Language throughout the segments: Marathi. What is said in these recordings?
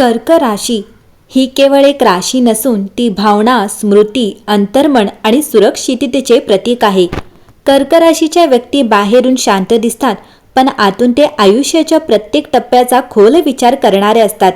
कर्क राशी ही केवळ एक राशी नसून ती भावना स्मृती अंतर्मन आणि सुरक्षिततेचे प्रतीक आहे. कर्क राशीच्या व्यक्ती बाहेरून शांत दिसतात पण आतून ते आयुष्याच्या प्रत्येक टप्प्याचा खोल विचार करणारे असतात.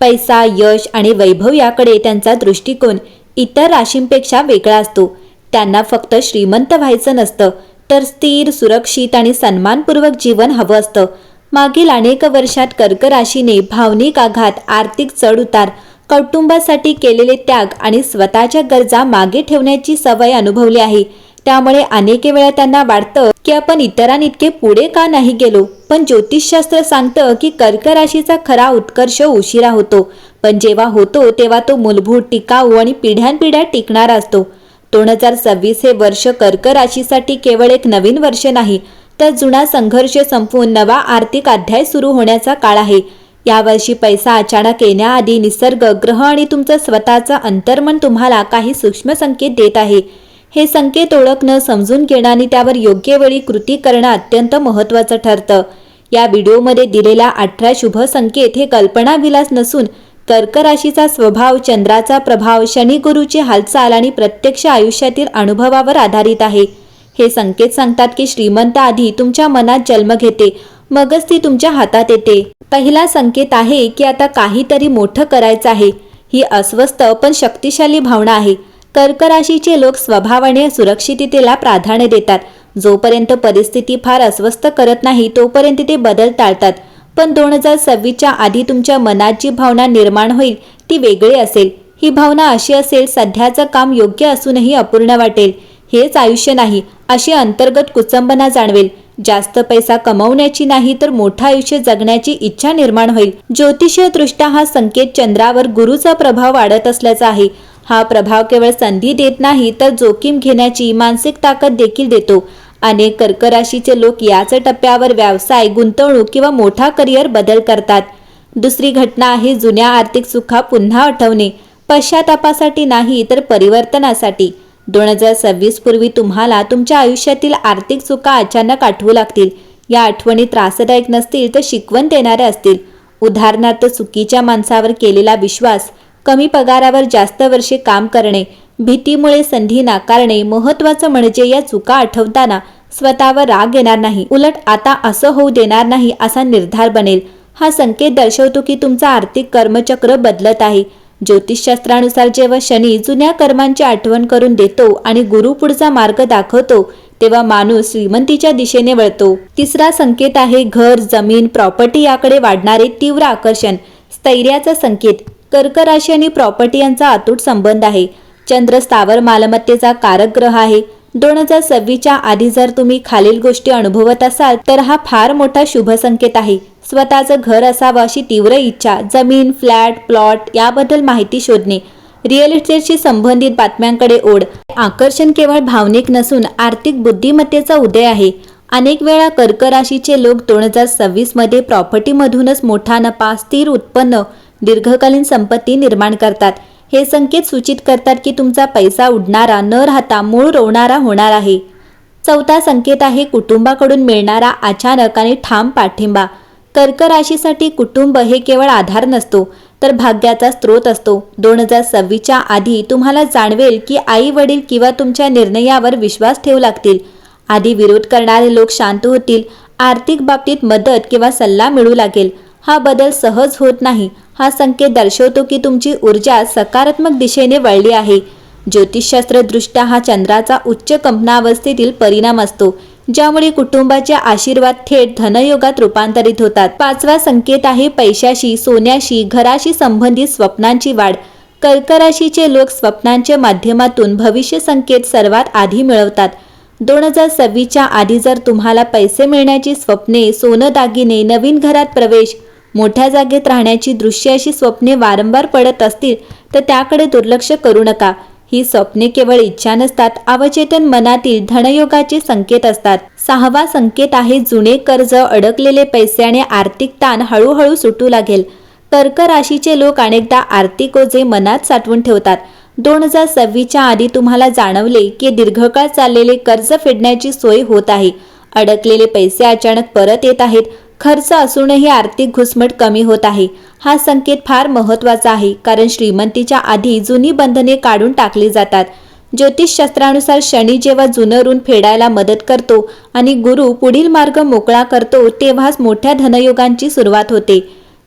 पैसा यश आणि वैभव याकडे त्यांचा दृष्टिकोन इतर राशींपेक्षा वेगळा असतो. त्यांना फक्त श्रीमंत व्हायचं नसतं तर स्थिर सुरक्षित आणि सन्मानपूर्वक जीवन हवं असतं. मागील अनेक वर्षात कर्क राशीने भावनिक आघात आर्थिक चढउतार कौटुंबासाठी केलेले त्याग आणि स्वतःच्या गरजा मागे ठेवण्याची सवय अनुभवली आहे. त्यामुळे अनेक वेळा त्यांना वाटतं की आपण इतरांइतके पुढे का नाही गेलो? पण ज्योतिषशास्त्र सांगतं की कर्क राशीचा खरा उत्कर्ष उशिरा होतो. पण जेव्हा होतो तेव्हा तो मूलभूत टिकाऊ आणि पिढ्यानपिढ्या टिकणारा असतो. दोन हजार सव्वीस हे वर्ष कर्क राशीसाठी केवळ एक नवीन वर्ष नाही तर जुना संघर्ष संपवून नवा आर्थिक अध्याय सुरू होण्याचा काळ आहे. यावर्षी पैसा अचानक येण्याआधी निसर्ग ग्रह आणि तुमचं स्वतःचं अंतर्मन तुम्हाला काही सूक्ष्म संकेत देत आहे. हे संकेत ओळखणं समजून घेणं आणि त्यावर योग्य वेळी कृती करणं अत्यंत महत्त्वाचं ठरतं. या व्हिडिओमध्ये दिलेला अठरा शुभ संकेत हे कल्पनाविलास नसून कर्क राशीचा स्वभाव चंद्राचा प्रभाव शनी गुरुची हालचाल आणि प्रत्यक्ष आयुष्यातील अनुभवावर आधारित आहे. हे संकेत सांगतात की श्रीमंत आधी तुमच्या मनात जन्म घेते मगच ती तुमच्या हातात येते. पहिला संकेत आहे की आता काहीतरी मोठं करायचं आहे. ही अस्वस्थ पण शक्तिशाली भावना आहे. कर्क राशीचे लोक स्वभावाने सुरक्षिततेला प्राधान्य देतात. जोपर्यंत परिस्थिती फार अस्वस्थ करत नाही तोपर्यंत ते बदल टाळतात. पण दोन हजार सव्वीसच्या आधी तुमच्या मनात जी भावना निर्माण होईल ती वेगळी असेल. ही भावना अशी असेल सध्याचं काम योग्य असूनही अपूर्ण वाटेल. हेच आयुष्य नाही अशी अंतर्गत कुचंबना जाणवेल. जास्त पैसा कमवण्याची नाही तर मोठं आयुष्य जगण्याची इच्छा निर्माण होईल. ज्योतिषीय दृष्ट्या हा संकेत चंद्रावर गुरुचा प्रभाव वाढत असल्याचा आहे. हा प्रभाव केवळ संधी देत नाही तर जोखीम घेण्याची मानसिक ताकद देखील देतो. अनेक कर्क राशीचे लोक याच टप्प्यावर व्यवसाय गुंतवणूक किंवा मोठा करिअर बदल करतात. दुसरी घटना आहे जुन्या आर्थिक सुखा पुन्हा आठवणे. पश्चातापासाठी नाही तर परिवर्तनासाठी. दोन हजार सव्वीस पूर्वी तुम्हाला तुमच्या आयुष्यातील आर्थिक चुका अचानक आठवू लागतील. या आठवणी त्रासदायक नसतील तर शिकवण देणाऱ्या असतील. उदाहरणार्थ चुकीच्या माणसावर केलेला विश्वास कमी पगारावर जास्त वर्षे काम करणे भीतीमुळे संधी नाकारणे महत्वाचं म्हणजे या चुका आठवताना स्वतःवर राग येणार नाही. उलट आता असं होऊ देणार नाही असा निर्धार बनेल. हा संकेत दर्शवतो की तुमचं आर्थिक कर्मचक्र बदलत आहे. ज्योतिषशास्त्रानुसार जेव्हा शनी जुन्या कर्मांची आठवण करून देतो आणि गुरु पुढचा मार्ग दाखवतो तेव्हा माणूस श्रीमंतीच्या दिशेने वळतो. तिसरा संकेत आहे घर जमीन प्रॉपर्टी याकडे वाढणारे तीव्र आकर्षण. स्थैर्याचा संकेत. कर्क राशी आणि प्रॉपर्टी यांचा अतूट संबंध आहे. चंद्र स्थावर मालमत्तेचा कारक ग्रह आहे. दोन हजार सव्वीसच्या आधी जर तुम्ही खालील गोष्टी अनुभवत असाल तर हा फार मोठा शुभ संकेत आहे. स्वतःचं घर असावं अशी तीव्र इच्छा जमीन फ्लॅट प्लॉट याबद्दल माहिती शोधणे रिअल इस्टेटशी संबंधित बातम्यांकडे ओढ. आकर्षण केवळ भावनिक नसून आर्थिक बुद्धिमत्तेचा उदय आहे. अनेक वेळा कर्कराशीचे लोक दोन हजार सव्वीसमध्ये प्रॉपर्टीमधूनच मोठा नफा स्थिर उत्पन्न दीर्घकालीन संपत्ती निर्माण करतात. हे संकेत सूचित करतात की तुमचा पैसा उडणारा न राहता मूळ रोवणारा होणार आहे. चौथा संकेत आहे कुटुंबाकडून मिळणारा अचानक आणि ठाम पाठिंबा. कर्क राशीसाठी कुटुंब हे केवळ आधार नसतो तर भाग्याचा स्रोत असतो. दोन हजार सव्वीसच्या आधी तुम्हाला जाणवेल की आई वडील किंवा तुमच्या निर्णयावर विश्वास ठेवू लागतील. आधी विरोध करणारे लोक शांत होतील आर्थिक बाबतीत मदत किंवा सल्ला मिळू लागेल. हा बदल सहज होत नाही. हा संकेत दर्शवतो की तुमची ऊर्जा सकारात्मक दिशेने वळली आहे. ज्योतिषशास्त्रदृष्ट्या हा चंद्राचा उच्च कंपनावस्थेतील परिणाम असतो. ज्यामुळे कुटुंबाचे आशीर्वाद थेट धनयोगात रूपांतरित होतात. पाचवा संकेत आहे पैशाशी सोन्याशी घराशी संबंधित स्वप्नांची वाढ. कर्क राशीचे लोक स्वप्नांच्या माध्यमातून भविष्य संकेत सर्वात आधी मिळवतात. दोन हजार सव्वीसच्या आधी जर तुम्हाला पैसे मिळण्याची स्वप्ने सोनं दागिने नवीन घरात प्रवेश मोठ्या जागेत राहण्याची दृश्य अशी स्वप्ने वारंवार पडत असतील तर त्याकडे दुर्लक्ष करू नका. ही स्वप्ने केवळ इच्छा नसतात अवचेतन मनातील धनयोगाचे संकेत असतात. सहावा संकेत आहे जुने कर्ज अडकलेले पैसे आणि आर्थिक ताण हळूहळू सुटू लागेल. कर्क राशीचे लोक अनेकदा आर्थिक ओझे मनात साठवून ठेवतात. दोन हजार सव्वीसच्या आधी तुम्हाला जाणवले की दीर्घकाळ चाललेले कर्ज फेडण्याची सोय होत आहे. अडकलेले पैसे अचानक परत येत आहेत. खर्च असूनही आर्थिक घुसमट कमी होत आहे. हा संकेत फार महत्त्वाचा आहे कारण श्रीमंतीच्या आधी जुनी बंधने काढून टाकली जातात. ज्योतिषशास्त्रानुसार शनी जेव्हा जुनं ऋण फेडायला मदत करतो आणि गुरु पुढील मार्ग मोकळा करतो तेव्हाच मोठ्या धनयोगांची सुरुवात होते.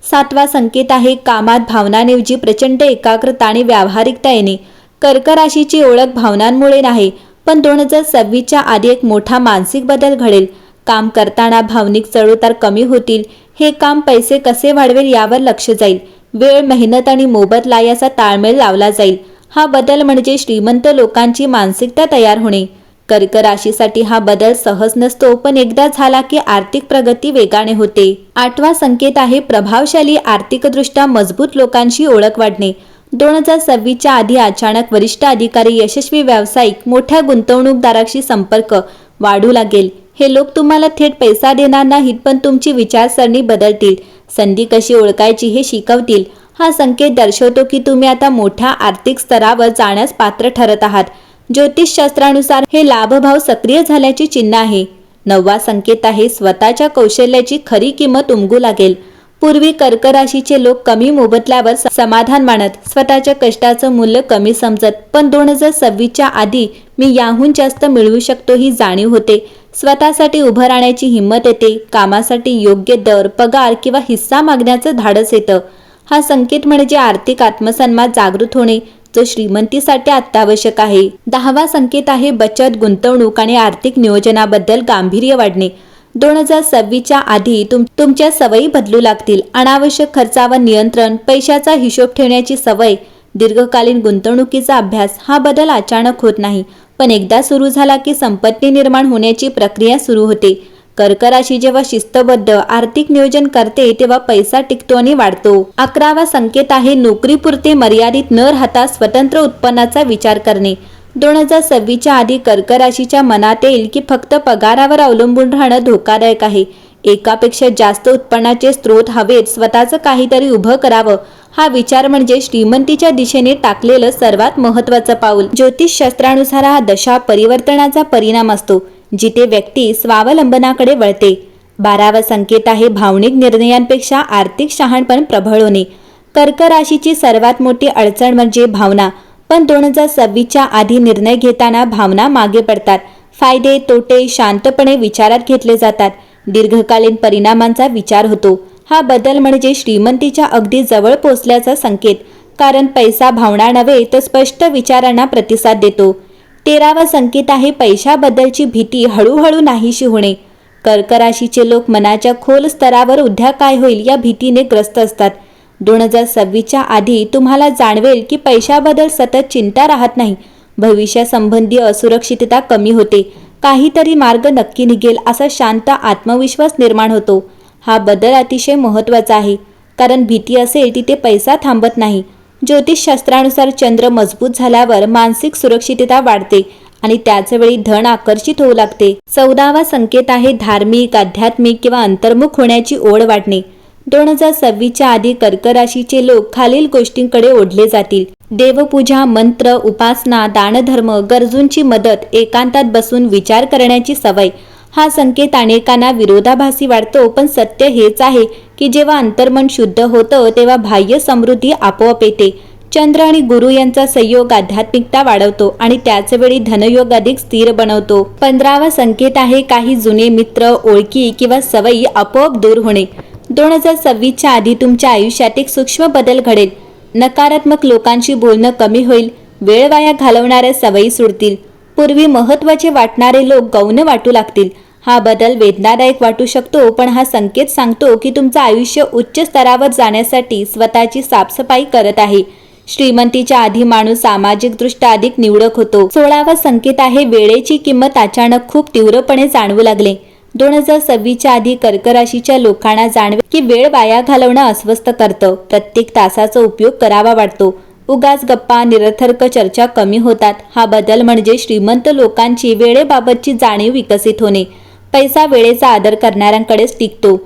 सातवा संकेत आहे कामात भावनांऐवजी प्रचंड एकाग्रता आणि व्यावहारिकता येणे कर्क राशीची ओळख भावनांमुळे नाही पण दोन हजार सव्वीसच्या आधी एक मोठा मानसिक बदल घडेल. काम करताना भावनिक चढउतार कमी होतील हे काम पैसे कसे वाढवेल यावर लक्ष जाईल. वेळ मेहनत आणि मोबदला याचा ताळमेळ लावला जाईल. हा बदल म्हणजे श्रीमंत लोकांची मानसिकता तयार होणे. कर्क राशीसाठी हा बदल सहज नसतो पण एकदा झाला की आर्थिक प्रगती वेगाने होते. आठवा संकेत आहे प्रभावशाली आर्थिकदृष्ट्या मजबूत लोकांशी ओळख वाढणे. दोन हजार सव्वीसच्या आधी अचानक वरिष्ठ अधिकारी यशस्वी व्यावसायिक मोठ्या गुंतवणूकदाराशी संपर्क वाढू लागेल. हे लोक तुम्हाला थेट पैसा देणार नाहीत पण तुमची विचारसरणी बदलतील. संधी कशी ओळखायची हे शिकवतील. हा संकेत दर्शवतो की तुम्ही आता मोठ्या आर्थिक स्तरावर जाण्यास पात्र ठरत आहात. ज्योतिषशास्त्रानुसार हे लाभभाव सक्रिय झाल्याचे चिन्ह आहे. नववा संकेत आहे स्वतःच्या कौशल्याची खरी किंमत उमगू लागेल. पूर्वी कर्कराशीचे लोक कमी मोबदल्यावर समाधान मानत स्वतःच्या कष्टाचं मूल्य कमी समजत पण दोन हजार सव्वीसच्या आधी मी याहून जास्त मिळवू शकतो ही जाणीव होते. स्वतःसाठी उभं राहण्याची हिंमत येते कामासाठी योग्य दर पगार किंवा हिस्सा मागण्याचं धाडस येतं. हा संकेत म्हणजे आर्थिक आत्मसन्मान जागृत होणे जो श्रीमंतीसाठी अत्यावश्यक आहे. दहावा संकेत आहे बचत गुंतवणूक आणि आर्थिक नियोजनाबद्दल गांभीर्य वाढणे. दोन हजार सव्वीसच्या आधी तुम तुमच्या सवयी बदलू लागतील. अनावश्यक खर्चावर नियंत्रण पैशाचा हिशोब ठेवण्याची सवय दीर्घकालीन गुंतवणुकीचा अभ्यास हा बदल अचानक होत नाही. पण एकदा सुरू झाला की संपत्ती निर्माण होण्याची प्रक्रिया सुरू होते. कर्कराशी जेव्हा शिस्तबद्ध आर्थिक नियोजन करते तेव्हा पैसा टिकतो आणि वाढतो. अकरावा संकेत आहे नोकरीपुरते मर्यादित न राहता स्वतंत्र उत्पन्नाचा विचार करणे. दोन हजार सव्वीसच्या आधी कर्कराशीच्या मनात येईल की फक्त पगारावर अवलंबून राहणं धोकादायक आहे. एकापेक्षा जास्त उत्पन्नाचे स्रोत हवेत स्वतःचं काहीतरी उभं करावं हा विचार म्हणजे श्रीमंतीच्या दिशेने टाकलेलं सर्वात महत्वाचं पाऊल. ज्योतिषशास्त्रानुसार हा दशा परिवर्तनाचा परिणाम असतो जिथे व्यक्ती स्वावलंबनाकडे वळते. बारावा संकेत आहे भावनिक निर्णयांपेक्षा आर्थिक शहाणपण प्रबळ होणे. कर्क राशीची सर्वात मोठी अडचण म्हणजे भावना पण दोन हजार सव्वीसच्या आधी निर्णय घेताना भावना मागे पडतात. फायदे तोटे शांतपणे विचारात घेतले जातात. दीर्घकालीन परिणामांचा विचार होतो. हा बदल म्हणजे श्रीमंतीच्या अगदी जवळ पोचल्याचा संकेत. कारण पैसा भावना नव्हे तर स्पष्ट विचारांना प्रतिसाद देतो. तेरावा संकेत आहे पैशाबद्दलची भीती हळूहळू नाहीशी होणे. कर्कराशीचे लोक मनाच्या खोल स्तरावर उद्या काय होईल या भीतीने ग्रस्त असतात. दोन हजार सव्वीसच्या आधी तुम्हाला जाणवेल की पैशाबद्दल सतत चिंता राहत नाही. भविष्यासंबंधी असुरक्षितता कमी होते. काहीतरी मार्ग नक्की निघेल असा शांत आत्मविश्वास निर्माण होतो. हा बदल अतिशय महत्त्वाचा आहे. कारण भीती असेल तिथे पैसा थांबत नाही. ज्योतिषशास्त्रानुसार चंद्र मजबूत झाल्यावर मानसिक सुरक्षितता वाढते आणि त्याचवेळी धन आकर्षित होऊ लागते. चौदावा संकेत आहे धार्मिक आध्यात्मिक किंवा अंतर्मुख होण्याची ओढ वाढणे दोन हजार सव्वीसच्या आधी कर्क राशीचे लोक खालील गोष्टींकडे ओढले जातील. देवपूजा मंत्र उपासना दानधर्म गरजूंची मदत एकांतात बसून विचार करण्याची सवय. हा संकेत अनेकांना विरोधाभासी वाटतो पण सत्य हेच आहे की जेव्हा अंतर्मन शुद्ध होतं तेव्हा बाह्य समृद्धी आपोआप येते. चंद्र आणि गुरु यांचा संयोग आध्यात्मिकता वाढवतो आणि त्याच वेळी धनयोग अधिक स्थिर बनवतो. पंधरावा संकेत आहे काही जुने मित्र ओळखी किंवा सवयी आपोआप दूर होणे. दोन हजार सव्वीसच्या आधी तुमच्या आयुष्यात एक सूक्ष्म बदल घडेल. नकारात्मक लोकांशी बोलणं कमी होईल वेळ वाया घालवणाऱ्या सवयी सुडतील पूर्वी महत्त्वाचे वाटणारे लोक गौण वाटू लागतील. हा बदल वेदनादायक वाटू शकतो पण हा संकेत सांगतो की तुमचं आयुष्य उच्च स्तरावर जाण्यासाठी स्वतःची साफसफाई करत आहे. श्रीमंतीच्या आधी माणूस सामाजिकदृष्ट्या अधिक निवडक होतो. सोळावा संकेत आहे वेळेची किंमत अचानक खूप तीव्रपणे जाणवू लागले. दोन हजार सव्वीसच्या आधी कर्कराशीच्या लोकांना जाणवे की वेळ वाया घालवणं अस्वस्थ करतं. प्रत्येक तासाचा उपयोग करावा वाटतो. उगाच गप्पा निरर्थर्क चर्चा कमी होतात. हा बदल म्हणजे श्रीमंत लोकांची वेळेबाबतची जाणीव विकसित होणे. पैसा वेळेचा आदर करणाऱ्यांकडेच टिकतो.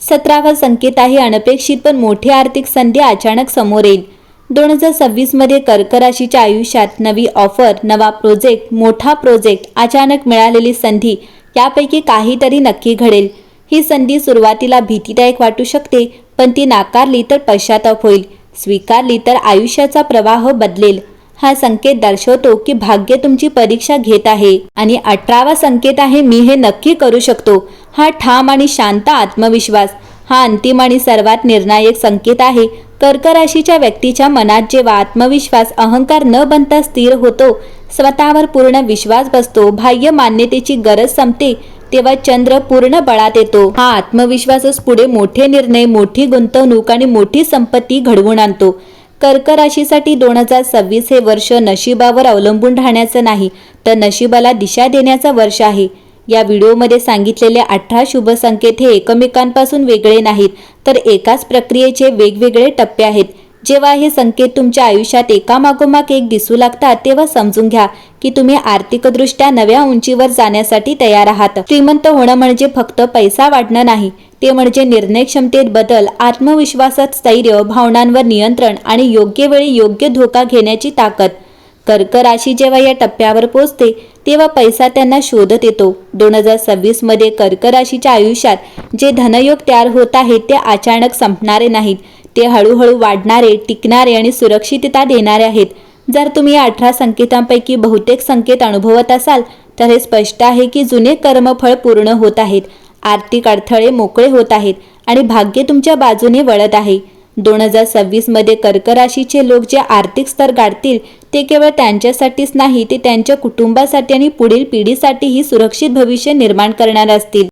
सतरावा संकेत आहे अनपेक्षित पण मोठी आर्थिक संधी अचानक समोर येईल. दोन हजार सव्वीसमध्ये कर्क राशीच्या आयुष्यात नवी ऑफर नवा प्रोजेक्ट मोठा प्रोजेक्ट अचानक मिळालेली संधी यापैकी काहीतरी नक्की घडेल. ही संधी सुरुवातीला भीतीदायक वाटू शकते पण ती नाकारली तर पश्चाताप होईल. स्वीकारली तर आयुष्याचा प्रवाह बदलेल. हा संकेत दर्शवतो की भाग्य तुमची परीक्षा घेत आहे आणि अठरावा संकेत आहे मी हे नक्की करू शकतो. हा ठाम आणि शांत आत्मविश्वास. हा अंतिम आणि सर्वात निर्णायक संकेत आहे. कर्क राशीच्या व्यक्तीच्या मनात जेव्हा आत्मविश्वास अहंकार न बनता स्थिर होतो स्वतःवर पूर्ण विश्वास बसतो बाह्य मान्यतेची गरज संपते तेव्हा चंद्र पूर्ण बळात येतो. हा आत्मविश्वासच पुढे मोठे निर्णय मोठी गुंतवणूक आणि मोठी संपत्ती घडवून आणतो. कर्क राशीसाठी दोन हजार सव्वीस हे वर्ष नशिबावर अवलंबून राहण्याचं नाही तर नशिबाला दिशा देण्याचं वर्ष आहे. या व्हिडिओमध्ये सांगितलेले अठरा शुभ संकेत हे एकमेकांपासून वेगळे नाहीत तर एकाच प्रक्रियेचे वेगवेगळे टप्पे आहेत. जेव्हा हे संकेत तुमच्या आयुष्यात एकामागोमाग एक दिसू लागतात तेव्हा समजून घ्या की तुम्ही आर्थिकदृष्ट्या नव्या उंचीवर जाण्यासाठी तयार आहात. श्रीमंत होणं म्हणजे फक्त पैसा वाढणं नाही ते म्हणजे निर्णय क्षमतेत बदल आत्मविश्वासात स्थैर्य भावनांवर नियंत्रण आणि योग्य वेळी योग्य धोका घेण्याची ताकद. कर्क राशी जेव्हा या टप्प्यावर पोचते तेव्हा पैसा त्यांना शोधत येतो. दोन हजार सव्वीसमध्ये कर्क राशीच्या आयुष्यात जे धनयोग तयार होत आहेत ते अचानक संपणारे नाहीत. ते हळूहळू वाढणारे टिकणारे आणि सुरक्षितता देणारे आहेत. जर तुम्ही या अठरा संकेतांपैकी बहुतेक संकेत अनुभवत असाल तर हे स्पष्ट आहे की जुने कर्मफळ पूर्ण होत आहेत. आर्थिक अडथळे मोकळे होत आहेत आणि भाग्य तुमच्या बाजूने वळत आहे. दोन हजार सव्वीसमध्ये कर्कराशीचे लोक जे आर्थिक स्तर गाठतील ते केवळ त्यांच्यासाठीच नाही ते त्यांच्या कुटुंबासाठी आणि पुढील पिढीसाठीही सुरक्षित भविष्य निर्माण करणार असतील.